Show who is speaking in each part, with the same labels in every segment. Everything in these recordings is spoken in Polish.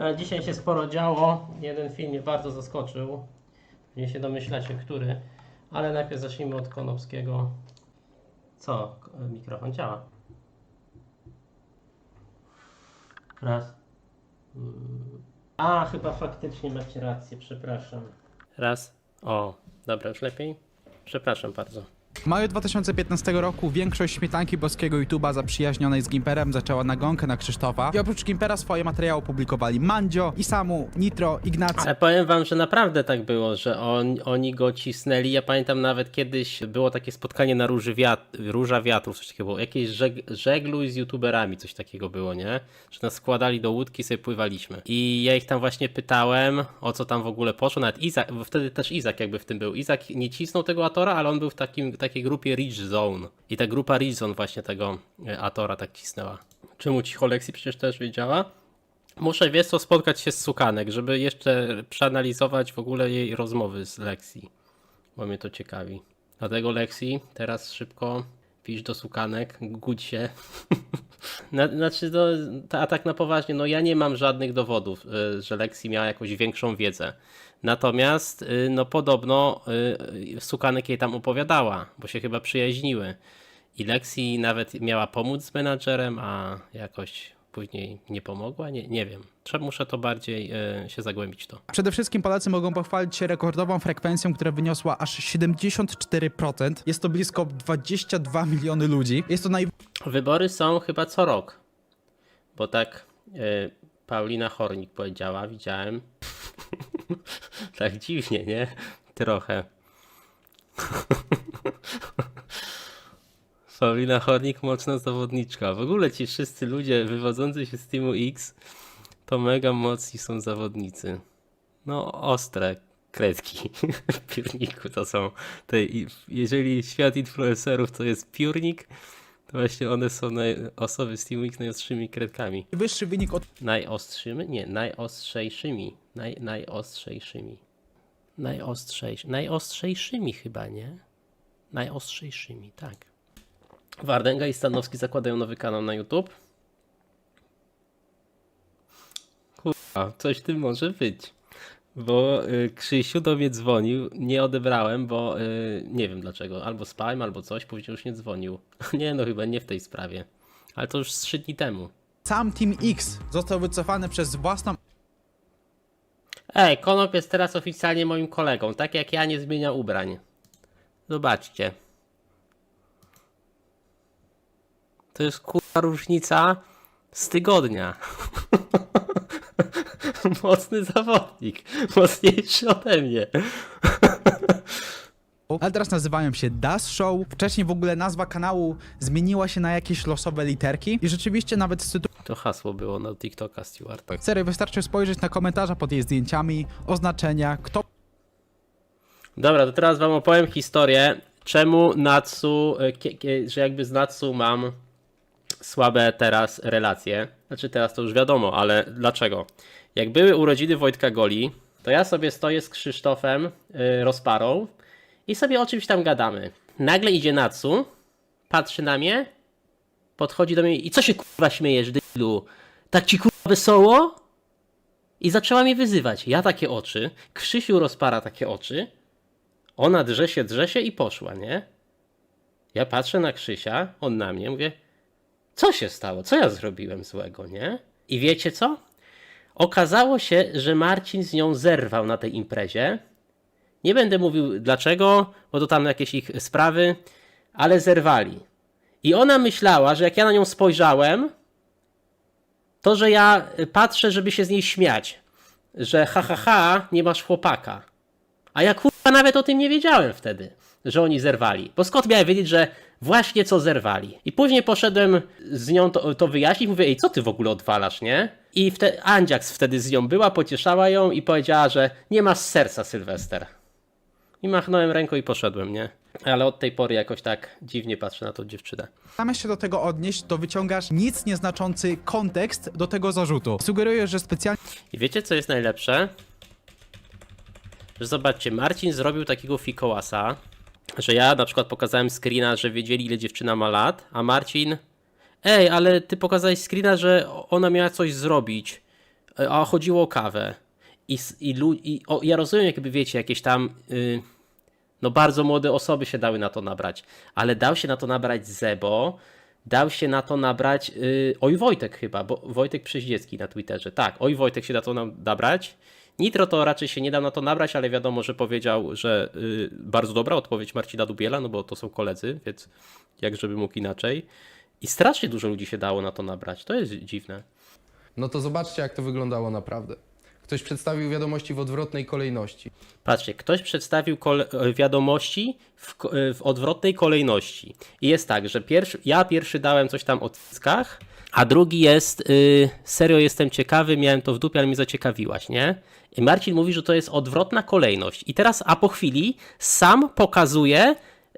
Speaker 1: E, Dzisiaj się sporo działo. Jeden film mnie bardzo zaskoczył. Nie się domyślacie, który. Ale najpierw zacznijmy od Konopskiego. Co? Mikrofon działa. Raz. A, chyba faktycznie macie rację, przepraszam. Raz. O, dobra, już lepiej? Przepraszam bardzo.
Speaker 2: W maju 2015 roku większość śmietanki boskiego YouTube'a zaprzyjaźnionej z Gimperem zaczęła nagonkę na Krzysztofa i oprócz Gimpera swoje materiały publikowali Mandzio, Isamu, Nitro, Ignacy
Speaker 1: Ale powiem wam, że naprawdę tak było, że on, oni go cisnęli. Ja pamiętam nawet kiedyś było takie spotkanie na Róży Wiat Róża Wiatrów, coś takiego było. Jakieś żeg żegluj z youtuberami, coś takiego było, nie? Że nas składali do łódki sobie pływaliśmy. I ja ich tam właśnie pytałem, o co tam w ogóle poszło. Nawet Izak, bo wtedy też Izak jakby w tym był. Izak nie cisnął tego Atora, ale on był w takim, takiej grupie Ridge Zone. I ta grupa Ridge Zone właśnie tego e, Atora tak cisnęła. Czemu cicho Lexi przecież też wiedziała? Muszę wiesz co spotkać się z Sukanek, żeby jeszcze przeanalizować w ogóle jej rozmowy z Lexi, bo mnie to ciekawi. Dlatego Lexi, teraz szybko pisz do Sukanek, gudź się. Na- Znaczy, no, a tak na poważnie, no ja nie mam żadnych dowodów, y, że Lexi miała jakąś większą wiedzę. Natomiast, y, no podobno y, Sukanek jej tam opowiadała, bo się chyba przyjaźniły. I Lexi nawet miała pomóc z menadżerem, a jakoś później nie pomogła? Nie, nie wiem. Trzeba, muszę to bardziej e, się zagłębić to.
Speaker 2: Przede wszystkim Polacy mogą pochwalić się rekordową frekwencją, która wyniosła aż 74%. Jest to blisko 22 miliony ludzi. Jest to naj...
Speaker 1: Wybory są chyba co rok, bo tak e, Paulina Hornik powiedziała, widziałem. tak dziwnie, nie? Trochę. Paulina Hornik, mocna zawodniczka. W ogóle ci wszyscy ludzie wywodzący się z Teamu X to mega mocni są zawodnicy. No, ostre kredki w piórniku to są. Te, jeżeli świat influencerów to jest piórnik, to właśnie one są naj, osoby z Team X najostrzymi kredkami.
Speaker 2: wyższy wynik od
Speaker 1: Najostrzymi? Nie, najostrzejszymi. Naj, najostrzejszymi. Najostrzejszy, najostrzejszymi chyba, nie? Najostrzejszymi, tak. Wardęga i Stanowski zakładają nowy kanał na YouTube. Kurwa, coś w tym może być. Bo y, Krzysiu do mnie dzwonił, nie odebrałem, bo y, nie wiem dlaczego. Albo spałem, albo coś, później już nie dzwonił. nie, no chyba nie w tej sprawie. Ale to już z trzy dni temu.
Speaker 2: sam Team X został wycofany przez własną
Speaker 1: Ej, Konop jest teraz oficjalnie moim kolegą, tak jak ja nie zmienia ubrań. Zobaczcie. To jest kurwa różnica z tygodnia. Mocny zawodnik, mocniejszy ode mnie.
Speaker 2: ale teraz nazywają się Das Show. Wcześniej w ogóle nazwa kanału zmieniła się na jakieś losowe literki i rzeczywiście nawet z tytułu
Speaker 1: To hasło było na TikToka Stewarta.
Speaker 2: serii wystarczy spojrzeć na komentarze pod jej zdjęciami, oznaczenia, kto
Speaker 1: Dobra, to teraz wam opowiem historię, czemu Natsu, e, kie- kie- że jakby z Natsu mam słabe teraz relacje. Znaczy teraz to już wiadomo, ale dlaczego? Jak były urodziny Wojtka Goli, to ja sobie stoję z Krzysztofem y, Rozparą i sobie o czymś tam gadamy. Nagle idzie Natsu, patrzy na mnie, podchodzi do mnie i co się kurwa śmiejesz, dylu? Tak ci kurwa wesoło? I zaczęła mnie wyzywać. Ja takie oczy, Krzysiu Rozpara takie oczy, ona drze się, drze się i poszła, nie? Ja patrzę na Krzysia, on na mnie, mówię, co się stało? Co ja zrobiłem złego, nie? I wiecie co? Okazało się, że Marcin z nią zerwał na tej imprezie. Nie będę mówił dlaczego, bo to tam jakieś ich sprawy, ale zerwali. I ona myślała, że jak ja na nią spojrzałem, to że ja patrzę, żeby się z niej śmiać. Że ha, ha, ha, nie masz chłopaka. A ja kurwa nawet o tym nie wiedziałem wtedy, że oni zerwali. Bo skąd miałem wiedzieć, że właśnie co zerwali? I później poszedłem z nią to, to wyjaśnić, mówię, ej, co ty w ogóle odwalasz, nie? I wtedy Andziaks wtedy z nią była, pocieszała ją i powiedziała, że nie masz serca, Sylwester. I machnąłem ręką i poszedłem, nie? Ale od tej pory jakoś tak dziwnie patrzę na tą dziewczynę.
Speaker 2: zamiast się do tego odnieść, to wyciągasz nic nieznaczący kontekst do tego zarzutu. Sugerujesz, że specjalnie
Speaker 1: I wiecie, co jest najlepsze? Że zobaczcie, Marcin zrobił takiego fikołasa, że ja na przykład pokazałem screena, że wiedzieli, ile dziewczyna ma lat, a Marcin, ej, ale ty pokazałeś screena, że ona miała coś zrobić. a chodziło o kawę. I, i, i o, ja rozumiem, jakby wiecie, jakieś tam y, no bardzo młode osoby się dały na to nabrać, ale dał się na to nabrać Zebo, dał się na to nabrać y, Oj Wojtek chyba, bo Wojtek Przeździecki na Twitterze. Tak, Oj Wojtek się na to nabrać. Nitro to raczej się nie dał na to nabrać, ale wiadomo, że powiedział, że y, bardzo dobra odpowiedź Marcina Dubiela, no bo to są koledzy, więc jak żeby mógł inaczej. I strasznie dużo ludzi się dało na to nabrać. To jest dziwne.
Speaker 3: No to zobaczcie, jak to wyglądało naprawdę. Ktoś przedstawił wiadomości w odwrotnej kolejności.
Speaker 1: Patrzcie, ktoś przedstawił kole- wiadomości w, ko- w odwrotnej kolejności. I jest tak, że pierwszy, ja pierwszy dałem coś tam o cyckach, a drugi jest, y, serio jestem ciekawy, miałem to w dupie, ale mnie zaciekawiłaś, nie? I Marcin mówi, że to jest odwrotna kolejność. I teraz, a po chwili sam pokazuje,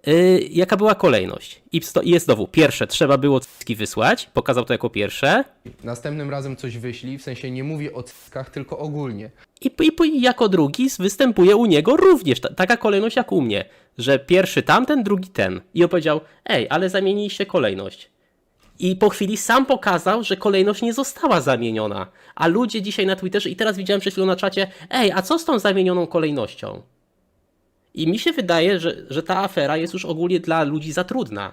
Speaker 1: y, jaka była kolejność. I jest znowu, pierwsze, trzeba było cycki wysłać, pokazał to jako pierwsze,
Speaker 3: Następnym razem coś wyślij, w sensie nie mówię o cyckach, tylko ogólnie.
Speaker 1: I, i, I jako drugi występuje u niego również ta, taka kolejność jak u mnie, że pierwszy tamten, drugi ten. I on powiedział, ej, ale zamieniliście kolejność. I po chwili sam pokazał, że kolejność nie została zamieniona. A ludzie dzisiaj na Twitterze, i teraz widziałem przed chwilą na czacie, ej, a co z tą zamienioną kolejnością? I mi się wydaje, że, że ta afera jest już ogólnie dla ludzi za trudna.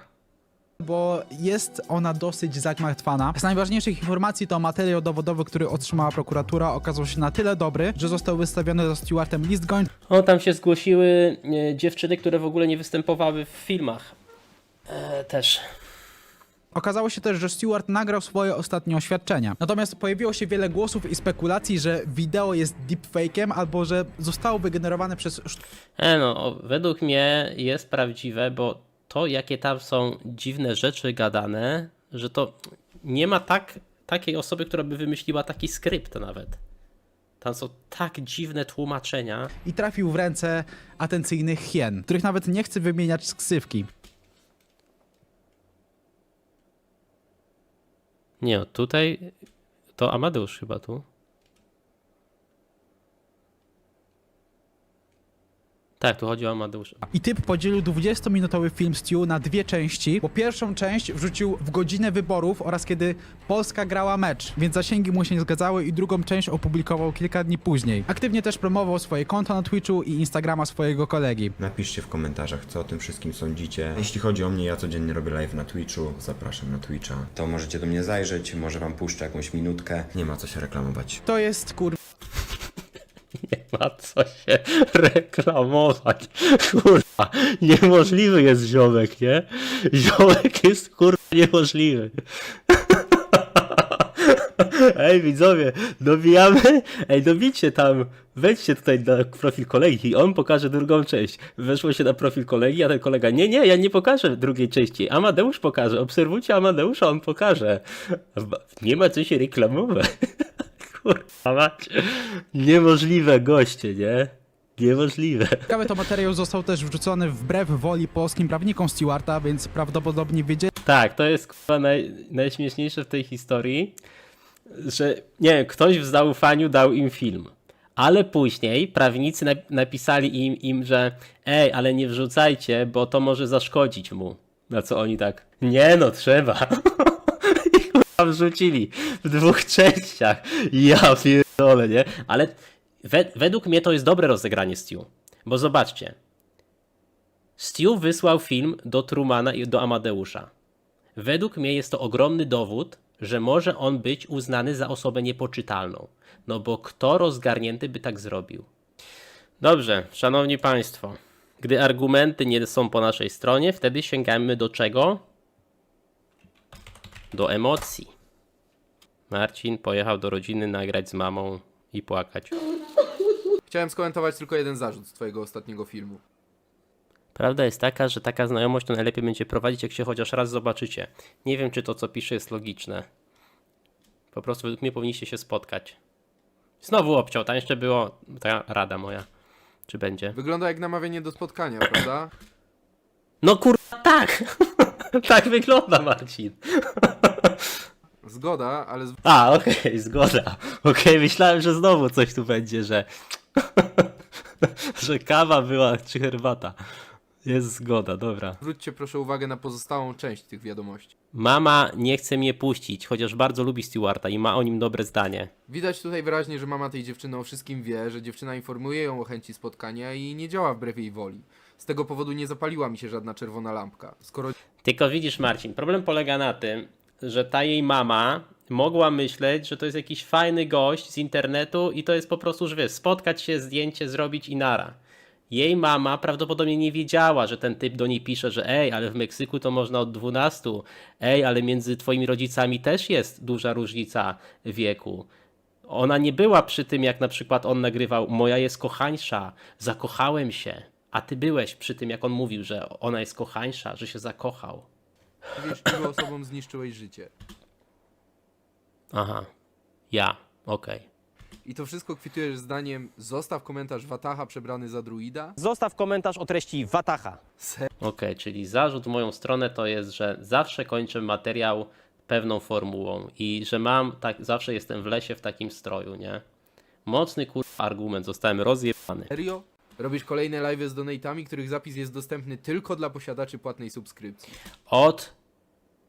Speaker 2: bo jest ona dosyć zagmatwana. Z najważniejszych informacji to materiał dowodowy, który otrzymała prokuratura, okazał się na tyle dobry, że został wystawiony za Stewartem list gończy
Speaker 1: O, tam się zgłosiły e, dziewczyny, które w ogóle nie występowały w filmach. E, też.
Speaker 2: Okazało się też, że Stewart nagrał swoje ostatnie oświadczenia. Natomiast pojawiło się wiele głosów i spekulacji, że wideo jest deepfake'em albo że zostało wygenerowane przez
Speaker 1: E no, według mnie jest prawdziwe, bo to, jakie tam są dziwne rzeczy gadane, że to nie ma tak, takiej osoby, która by wymyśliła taki skrypt nawet. Tam są tak dziwne tłumaczenia.
Speaker 2: i trafił w ręce atencyjnych hien, których nawet nie chce wymieniać z ksywki.
Speaker 1: Nie, tutaj to Amadeusz chyba tu. Tak, tu chodzi o Amadeusza.
Speaker 2: I typ podzielił 20-minutowy film Stu na dwie części, bo pierwszą część wrzucił w godzinę wyborów oraz kiedy Polska grała mecz, więc zasięgi mu się nie zgadzały i drugą część opublikował kilka dni później. Aktywnie też promował swoje konto na Twitchu i Instagrama swojego kolegi.
Speaker 4: Napiszcie w komentarzach, co o tym wszystkim sądzicie. Jeśli chodzi o mnie, ja codziennie robię live na Twitchu, zapraszam na Twitcha. To możecie do mnie zajrzeć, może wam puszczę jakąś minutkę. Nie ma co się reklamować.
Speaker 2: To jest kur...
Speaker 1: Ma co się reklamować. Kurwa, niemożliwy jest ziomek, nie? Ziomek jest kurwa niemożliwy. Ej widzowie, dobijamy? Ej, dobijcie tam, wejdźcie tutaj na profil kolegi i on pokaże drugą część. Weszło się na profil kolegi, a ten kolega, nie, nie, ja nie pokażę drugiej części. Amadeusz pokaże, obserwujcie Amadeusza, on pokaże. Nie ma co się reklamować. Kurwa mać. Niemożliwe goście, nie? Niemożliwe.
Speaker 2: Ciekawe to materiał został też wrzucony wbrew woli polskim prawnikom Stewarta, więc prawdopodobnie wiedzieli,
Speaker 1: Tak, to jest kurwa naj, najśmieszniejsze w tej historii, że nie wiem, ktoś w zaufaniu dał im film. Ale później prawnicy nap- napisali im, im, że ej, ale nie wrzucajcie, bo to może zaszkodzić mu. Na co oni tak, nie no, trzeba. Wrzucili w dwóch częściach. Ja pierdolę, nie? Ale we, według mnie to jest dobre rozegranie Stu. Bo zobaczcie, Stu wysłał film do Trumana i do Amadeusza. Według mnie jest to ogromny dowód, że może on być uznany za osobę niepoczytalną. No bo kto rozgarnięty by tak zrobił? Dobrze, szanowni państwo. Gdy argumenty nie są po naszej stronie, wtedy sięgamy do czego? Do emocji. Marcin pojechał do rodziny nagrać z mamą i płakać.
Speaker 5: Chciałem skomentować tylko jeden zarzut z twojego ostatniego filmu.
Speaker 1: Prawda jest taka, że taka znajomość to najlepiej będzie prowadzić, jak się chociaż raz zobaczycie. Nie wiem, czy to, co pisze, jest logiczne. Po prostu według mnie powinniście się spotkać. Znowu obciął, tam jeszcze było ta rada moja. Czy będzie?
Speaker 5: Wygląda jak namawianie do spotkania, prawda?
Speaker 1: No kurwa, tak! tak wygląda, Marcin.
Speaker 5: Zgoda, ale z...
Speaker 1: A, okej, zgoda. Okej, myślałem, że znowu coś tu będzie, że... że kawa była, czy herbata. Jest zgoda, dobra.
Speaker 5: Zwróćcie proszę uwagę na pozostałą część tych wiadomości.
Speaker 1: Mama nie chce mnie puścić, chociaż bardzo lubi Stewarta i ma o nim dobre zdanie.
Speaker 5: Widać tutaj wyraźnie, że mama tej dziewczyny o wszystkim wie, że dziewczyna informuje ją o chęci spotkania i nie działa wbrew jej woli. Z tego powodu nie zapaliła mi się żadna czerwona lampka. Skoro
Speaker 1: Tylko widzisz, Marcin, problem polega na tym, że ta jej mama mogła myśleć, że to jest jakiś fajny gość z internetu i to jest po prostu, że wiesz, spotkać się, zdjęcie zrobić i nara. Jej mama prawdopodobnie nie wiedziała, że ten typ do niej pisze, że ej, ale w Meksyku to można od 12, ej, ale między twoimi rodzicami też jest duża różnica wieku. Ona nie była przy tym, jak na przykład on nagrywał Moja jest kochańsza, zakochałem się, a ty byłeś przy tym, jak on mówił, że ona jest kochańsza, że się zakochał.
Speaker 5: Wiesz, ilu osobom zniszczyłeś życie.
Speaker 1: Aha. Ja. Okej.
Speaker 5: I to wszystko kwitujesz zdaniem zostaw komentarz Wataha przebrany za druida?
Speaker 6: Zostaw komentarz o treści Wataha.
Speaker 1: Okej, czyli zarzut w moją stronę to jest, że zawsze kończę materiał pewną formułą i że mam tak, zawsze jestem w lesie w takim stroju, nie? Mocny kur... argument, zostałem rozjebany.
Speaker 5: Serio? Robisz kolejne live z donatami, których zapis jest dostępny tylko dla posiadaczy płatnej subskrypcji.
Speaker 1: Od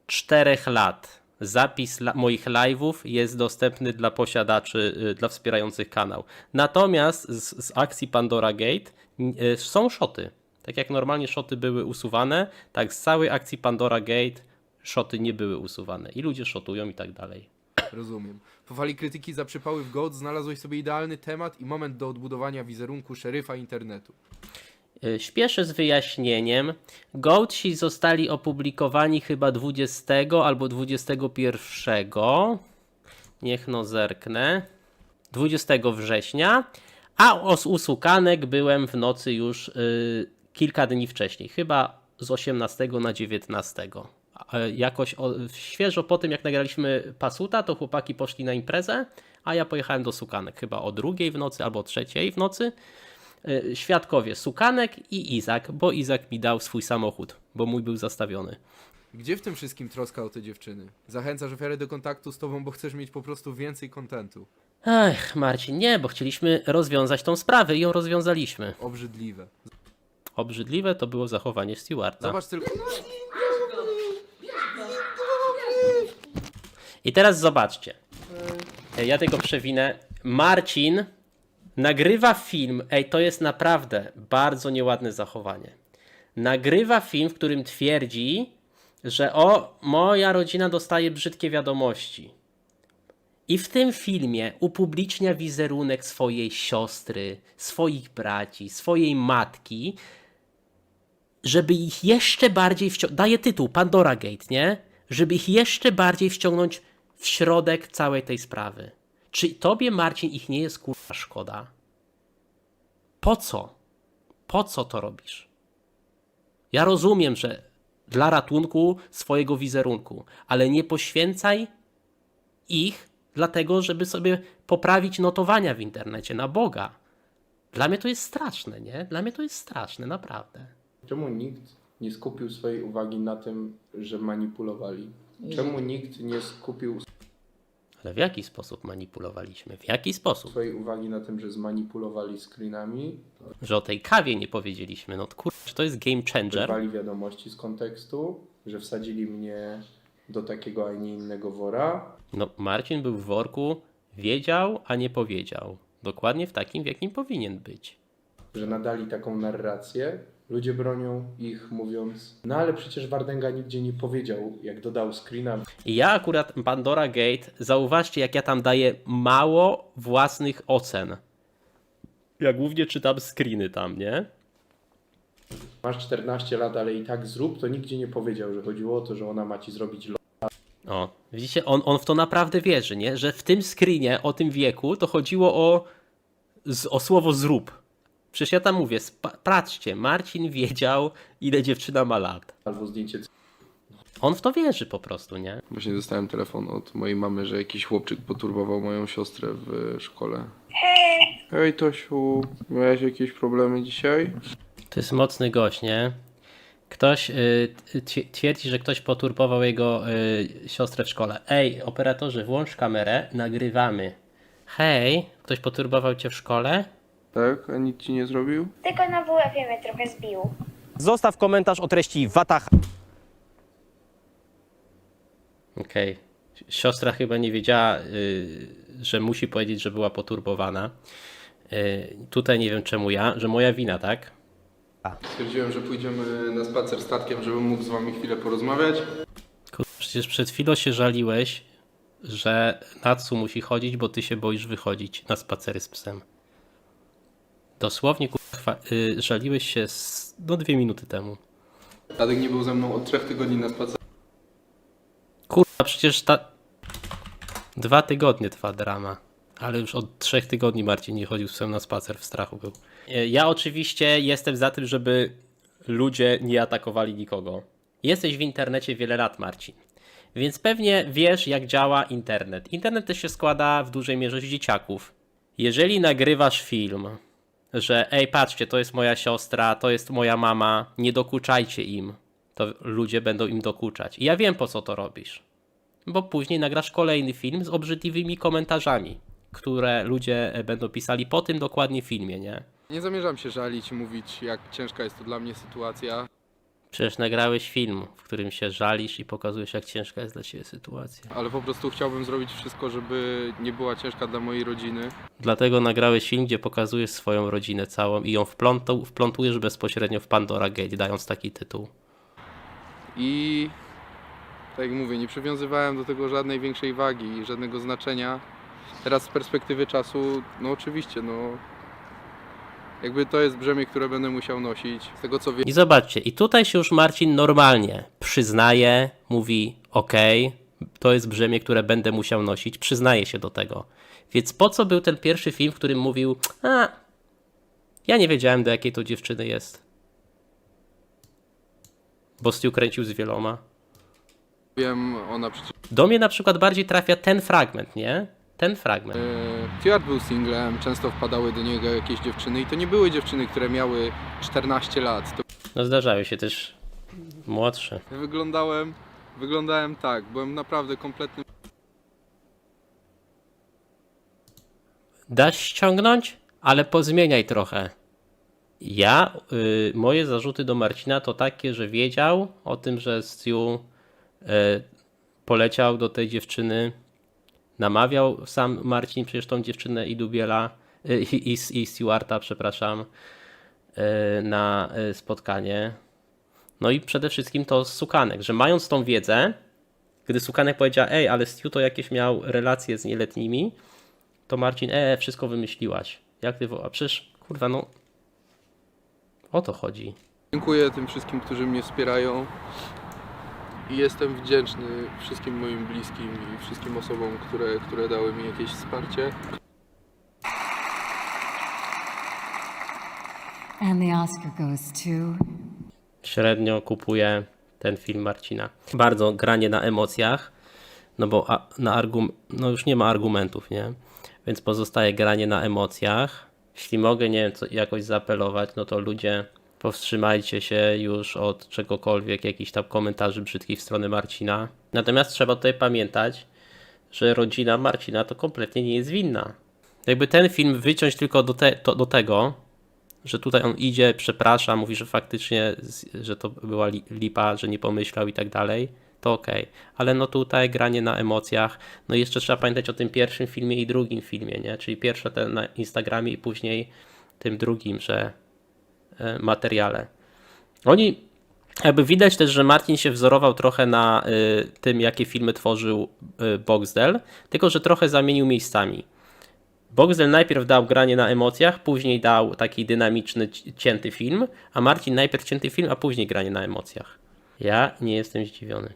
Speaker 1: czterech lat zapis la- moich live'ów jest dostępny dla posiadaczy, y, dla wspierających kanał. Natomiast z, z akcji Pandora Gate y, są szoty. Tak jak normalnie szoty były usuwane, tak z całej akcji Pandora Gate szoty nie były usuwane. I ludzie szotują i tak dalej.
Speaker 5: Rozumiem. Po fali krytyki za przypały w GOAT znalazłeś sobie idealny temat i moment do odbudowania wizerunku szeryfa internetu.
Speaker 1: Y, Śpieszę z wyjaśnieniem. Goatsi zostali opublikowani chyba 20 albo 21. Niech no zerknę. 20 września. A o u sukanek byłem w nocy już y, kilka dni wcześniej. Chyba z 18 na 19. Y, Jakoś o, świeżo po tym, jak nagraliśmy Pasuta, to chłopaki poszli na imprezę, a ja pojechałem do sukanek. Chyba o drugiej w nocy albo o trzeciej w nocy. Y, świadkowie Sukanek i Izak, bo Izak mi dał swój samochód, bo mój był zastawiony.
Speaker 5: Gdzie w tym wszystkim troska o te dziewczyny? Zachęcasz ofiarę do kontaktu z tobą, bo chcesz mieć po prostu więcej kontentu.
Speaker 1: Ech, Marcin, nie, bo chcieliśmy rozwiązać tą sprawę i ją rozwiązaliśmy.
Speaker 5: Obrzydliwe.
Speaker 1: Obrzydliwe to było zachowanie Stewarta.
Speaker 5: Zobacz tylko...
Speaker 1: I teraz zobaczcie. Ja tego przewinę. Marcin nagrywa film. Ej, to jest naprawdę bardzo nieładne zachowanie. Nagrywa film, w którym twierdzi, że o, moja rodzina dostaje brzydkie wiadomości. I w tym filmie upublicznia wizerunek swojej siostry, swoich braci, swojej matki, żeby ich jeszcze bardziej wciągnąć. Daje tytuł Pandora Gate, nie? Żeby ich jeszcze bardziej wciągnąć w środek całej tej sprawy. Czy tobie, Marcin, ich nie jest kurwa szkoda? Po co? Po co to robisz? Ja rozumiem, że dla ratunku swojego wizerunku, ale nie poświęcaj ich dlatego, żeby sobie poprawić notowania w internecie na Boga. Dla mnie to jest straszne, nie? Dla mnie to jest straszne, naprawdę.
Speaker 7: Czemu nikt nie skupił swojej uwagi na tym, że manipulowali? Czemu nikt nie skupił
Speaker 1: Ale w jaki sposób manipulowaliśmy? W jaki sposób?
Speaker 7: swojej uwagi na tym, że zmanipulowali screenami,
Speaker 1: Że o tej kawie nie powiedzieliśmy. No kurczę, to jest game changer?
Speaker 7: wyrwali wiadomości z kontekstu, że wsadzili mnie do takiego, a nie innego wora?
Speaker 1: No Marcin był w worku, wiedział, a nie powiedział. Dokładnie w takim, w jakim powinien być.
Speaker 7: Że nadali taką narrację? Ludzie bronią ich mówiąc, no ale przecież Wardęga nigdzie nie powiedział, jak dodał screena
Speaker 1: ja akurat Pandora Gate, zauważcie jak ja tam daję mało własnych ocen. Ja głównie czytam screeny tam, nie?
Speaker 7: masz 14 lat, ale i tak zrób, to nigdzie nie powiedział, że chodziło o to, że ona ma ci zrobić lo-
Speaker 1: O, widzicie, on, on w to naprawdę wierzy, nie? Że w tym screenie o tym wieku to chodziło o, o słowo zrób. Przecież ja tam mówię, patrzcie, Marcin wiedział, ile dziewczyna ma lat.
Speaker 7: albo zdjęcie
Speaker 1: On w to wierzy po prostu, nie?
Speaker 8: Właśnie dostałem telefon od mojej mamy, że jakiś chłopczyk poturbował moją siostrę w szkole. Hej Tosiu, miałeś jakieś problemy dzisiaj?
Speaker 1: To jest mocny gość, nie? Ktoś y, twi- twierdzi, że ktoś poturbował jego y, siostrę w szkole. Ej, operatorzy, włącz kamerę, nagrywamy. Hej, ktoś poturbował cię w szkole?
Speaker 8: Tak? A nic ci nie zrobił?
Speaker 9: Tylko na WF mnie trochę zbił.
Speaker 6: Zostaw komentarz o treści Wataha.
Speaker 1: Okej. Siostra chyba nie wiedziała, y, że musi powiedzieć, że była poturbowana. Y, tutaj nie wiem czemu ja, że moja wina, tak?
Speaker 8: Stwierdziłem, że pójdziemy na spacer statkiem, żebym mógł z wami chwilę porozmawiać.
Speaker 1: Kur- Przecież przed chwilą się żaliłeś, że Natsu musi chodzić, bo ty się boisz wychodzić na spacery z psem. Dosłownie kurwa, y, żaliłeś się z, no dwie minuty temu.
Speaker 8: Tadek nie był ze mną od trzech tygodni na spacerze.
Speaker 1: Kurwa, przecież ta... Dwa tygodnie trwa drama. Ale już od trzech tygodni Marcin nie chodził z psem na spacer, w strachu był. E, Ja oczywiście jestem za tym, żeby ludzie nie atakowali nikogo. Jesteś w internecie wiele lat, Marcin. Więc pewnie wiesz, jak działa internet. Internet też się składa w dużej mierze z dzieciaków. Jeżeli nagrywasz film, że ej, patrzcie, to jest moja siostra, to jest moja mama, nie dokuczajcie im, to ludzie będą im dokuczać. I ja wiem, po co to robisz. Bo później nagrasz kolejny film z obrzydliwymi komentarzami, które ludzie e, będą pisali po tym dokładnie filmie, nie?
Speaker 8: Nie zamierzam się żalić mówić, jak ciężka jest to dla mnie sytuacja.
Speaker 1: Przecież nagrałeś film, w którym się żalisz i pokazujesz, jak ciężka jest dla ciebie sytuacja.
Speaker 8: Ale po prostu chciałbym zrobić wszystko, żeby nie była ciężka dla mojej rodziny.
Speaker 1: Dlatego nagrałeś film, gdzie pokazujesz swoją rodzinę całą i ją wplątą, wplątujesz bezpośrednio w Pandora Gate, dając taki tytuł.
Speaker 8: I tak jak mówię, nie przywiązywałem do tego żadnej większej wagi, żadnego znaczenia. Teraz z perspektywy czasu, no oczywiście, no jakby to jest brzemię, które będę musiał nosić. Z tego co wiem,
Speaker 1: I zobaczcie, i tutaj się już Marcin normalnie przyznaje, mówi: OK, to jest brzemię, które będę musiał nosić, przyznaje się do tego. Więc po co był ten pierwszy film, w którym mówił: A, ja nie wiedziałem, do jakiej to dziewczyny jest. Bo Stu kręcił z wieloma.
Speaker 8: wiem, ona przecież
Speaker 1: Do mnie na przykład bardziej trafia ten fragment, nie? Ten fragment.
Speaker 8: e, Stuart był singlem, często wpadały do niego jakieś dziewczyny i to nie były dziewczyny, które miały 14 lat. To
Speaker 1: No zdarzały się też młodsze.
Speaker 8: wyglądałem, wyglądałem tak, byłem naprawdę kompletnym
Speaker 1: Dasz ściągnąć, ale pozmieniaj trochę. Ja, y, moje zarzuty do Marcina to takie, że wiedział o tym, że Stu y, poleciał do tej dziewczyny, namawiał sam Marcin przecież tą dziewczynę i Dubiela, y, i, i, i Stewarta, przepraszam, y, na y, spotkanie. No i przede wszystkim to Sukanek, że mając tą wiedzę, gdy Sukanek powiedział, ej, ale Stu to jakieś miał relacje z nieletnimi, to Marcin, e, wszystko wymyśliłaś. Jak ty, a przecież, kurwa, no, o to chodzi.
Speaker 8: Dziękuję tym wszystkim, którzy mnie wspierają i jestem wdzięczny wszystkim moim bliskim i wszystkim osobom, które, które dały mi jakieś wsparcie.
Speaker 9: And the Oscar goes to.
Speaker 1: Średnio kupuję ten film Marcina. Bardzo granie na emocjach, no bo a, na argum- no już nie ma argumentów, nie? Więc pozostaje granie na emocjach. Jeśli mogę, nie wiem, co, jakoś zaapelować, no to ludzie powstrzymajcie się już od czegokolwiek, jakichś tam komentarzy brzydkich w stronę Marcina. Natomiast trzeba tutaj pamiętać, że rodzina Marcina to kompletnie nie jest winna. Jakby ten film wyciąć tylko do, te, to, do tego, że tutaj on idzie, przeprasza, mówi, że faktycznie, że to była li- lipa, że nie pomyślał i tak dalej, to okej. Ale no tutaj granie na emocjach, no jeszcze trzeba pamiętać o tym pierwszym filmie i drugim filmie, nie? Czyli pierwsze ten na Instagramie i później tym drugim, że materiale. Oni, jakby widać też, że Martin się wzorował trochę na y, tym, jakie filmy tworzył y, Boxdel, tylko że trochę zamienił miejscami. Boxdel najpierw dał granie na emocjach, później dał taki dynamiczny, ci- cięty film, a Marcin najpierw cięty film, a później granie na emocjach. Ja nie jestem zdziwiony.